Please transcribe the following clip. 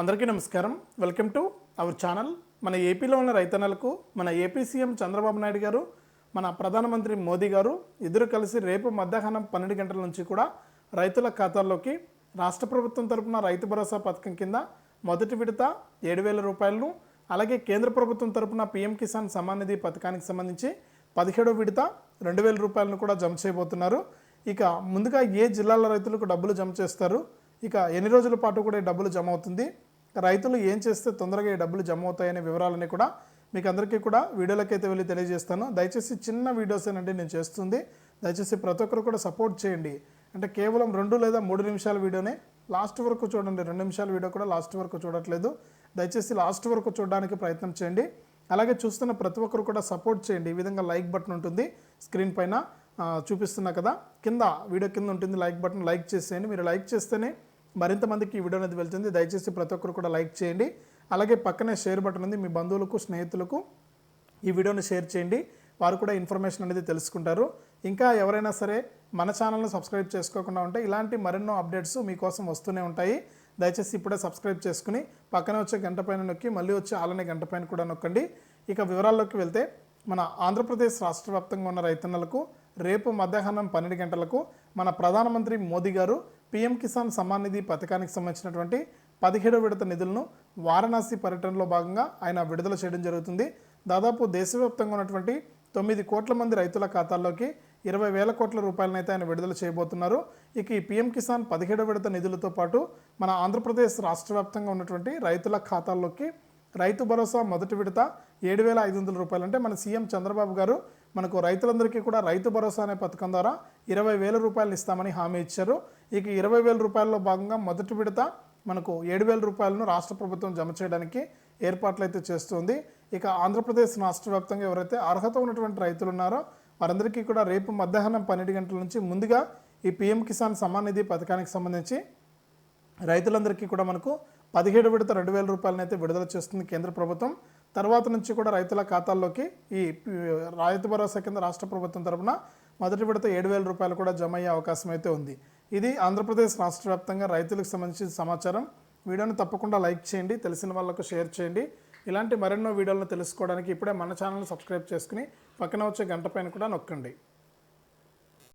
అందరికీ నమస్కారం. Welcome to our channel. మన ఏపీలో ఉన్న రైతన్నలకు మన ఏపీ సీఎం చంద్రబాబు నాయుడు గారు మన ప్రధానమంత్రి మోదీ గారు ఇద్దరు కలిసి రేపు మధ్యాహ్నం పన్నెండు గంటల నుంచి కూడా రైతుల ఖాతాల్లోకి రాష్ట్ర ప్రభుత్వం తరపున రైతు భరోసా పథకం కింద మొదటి విడత ఏడు వేల రూపాయలను అలాగే కేంద్ర ప్రభుత్వం తరపున పీఎం కిసాన్ సమ్మాన్ నిధి పథకానికి సంబంధించి పదిహేడో విడత రెండు వేల రూపాయలను కూడా జమ చేయబోతున్నారు. ఇక ముందుగా ఏ జిల్లాల రైతులకు డబ్బులు జమ చేస్తారు? ఇక ఎన్ని రోజుల పాటు కూడా ఈ డబ్బులు జమ అవుతుంది? రైతులు ఏం చేస్తే తొందరగా ఈ డబ్బులు జమ అవుతాయనే వివరాలన్నీ కూడా మీకు అందరికీ కూడా వీడియోలకైతే వెళ్ళి తెలియజేస్తాను. దయచేసి చిన్న వీడియోస్ ఏనండి నేను చేస్తుంది. దయచేసి ప్రతి ఒక్కరు కూడా సపోర్ట్ చేయండి. అంటే కేవలం రెండు లేదా మూడు నిమిషాల వీడియోనే లాస్ట్ వరకు చూడండి రెండు నిమిషాల వీడియో కూడా లాస్ట్ వరకు చూడట్లేదు. దయచేసి లాస్ట్ వరకు చూడడానికి ప్రయత్నం చేయండి. అలాగే చూస్తున్న ప్రతి ఒక్కరు కూడా సపోర్ట్ చేయండి. ఈ విధంగా లైక్ బటన్ ఉంటుంది స్క్రీన్ పైన. చూపిస్తున్నా కదా. కింద వీడియో కింద ఉంటుంది లైక్ బటన్ లైక్ చేసేయండి. మీరు లైక్ చేస్తేనే మరింత మందికి ఈ వీడియో అనేది వెళ్తుంది. దయచేసి ప్రతి ఒక్కరు కూడా లైక్ చేయండి. అలాగే పక్కనే షేర్ బటన్ ఉంది. మీ బంధువులకు స్నేహితులకు ఈ వీడియోని షేర్ చేయండి. వారు కూడా ఇన్ఫర్మేషన్ అనేది తెలుసుకుంటారు. ఇంకా ఎవరైనా సరే మన ఛానల్ని సబ్స్క్రైబ్ చేసుకోకుండా ఉంటే ఇలాంటి మరెన్నో అప్డేట్స్ మీకోసం వస్తూనే ఉంటాయి. దయచేసి ఇప్పుడే సబ్స్క్రైబ్ చేసుకుని పక్కనే వచ్చే గంట పైన నొక్కి మళ్ళీ వచ్చే ఆలనే గంట పైన కూడా నొక్కండి. ఇక వివరాల్లోకి వెళ్తే మన ఆంధ్రప్రదేశ్ రాష్ట్ర వ్యాప్తంగా ఉన్న రైతన్నలకు రేపు మధ్యాహ్నం పన్నెండు గంటలకు మన ప్రధానమంత్రి మోదీ గారు పీఎం కిసాన్ సమ్మాన్ నిధి పథకానికి సంబంధించినటువంటి పదిహేడో విడత నిధులను వారణాసి పర్యటనలో భాగంగా ఆయన విడుదల చేయడం జరుగుతుంది. దాదాపు దేశవ్యాప్తంగా ఉన్నటువంటి తొమ్మిది కోట్ల మంది రైతుల ఖాతాల్లోకి ఇరవై వేల కోట్ల రూపాయలనైతే ఆయన విడుదల చేయబోతున్నారు. ఇక ఈ పీఎం కిసాన్ పదిహేడో విడత నిధులతో పాటు మన ఆంధ్రప్రదేశ్ రాష్ట్ర వ్యాప్తంగా ఉన్నటువంటి రైతుల ఖాతాల్లోకి రైతు భరోసా మొదటి విడత ఏడు వేల ఐదు వందల రూపాయలు అంటే మన సీఎం చంద్రబాబు గారు మనకు రైతులందరికీ కూడా రైతు భరోసా అనే పథకం ద్వారా ఇరవై వేల రూపాయలు ఇస్తామని హామీ ఇచ్చారు. ఇక ఇరవై వేల రూపాయల్లో భాగంగా మొదటి విడత మనకు ఏడు వేల రూపాయలను రాష్ట్ర ప్రభుత్వం జమ చేయడానికి ఏర్పాట్లు అయితే చేస్తుంది. ఇక ఆంధ్రప్రదేశ్ రాష్ట్ర వ్యాప్తంగా ఎవరైతే అర్హత ఉన్నటువంటి రైతులు ఉన్నారో వారందరికీ కూడా రేపు మధ్యాహ్నం పన్నెండు గంటల నుంచి ముందుగా ఈ పీఎం కిసాన్ సమ్మాన్ నిధి పథకానికి సంబంధించి రైతులందరికీ కూడా మనకు పదిహేడు విడత రెండు వేల రూపాయలనైతే విడుదల చేస్తుంది కేంద్ర ప్రభుత్వం. తర్వాత నుంచి కూడా రైతుల ఖాతాల్లోకి ఈ రైతు భరోసా కింద రాష్ట్ర ప్రభుత్వం తరపున మొదటి విడత ఏడు వేల రూపాయలు కూడా జమ అయ్యే అవకాశం అయితే ఉంది. ఇది ఆంధ్రప్రదేశ్ రాష్ట్ర వ్యాప్తంగా రైతులకు సంబంధించిన సమాచారం. వీడియోని తప్పకుండా లైక్ చేయండి తెలిసిన వాళ్ళకు షేర్ చేయండి. ఇలాంటి మరెన్నో వీడియోలను తెలుసుకోవడానికి ఇప్పుడే మన ఛానల్ సబ్స్క్రైబ్ చేసుకుని పక్కన వచ్చే గంట పైన కూడా నొక్కండి.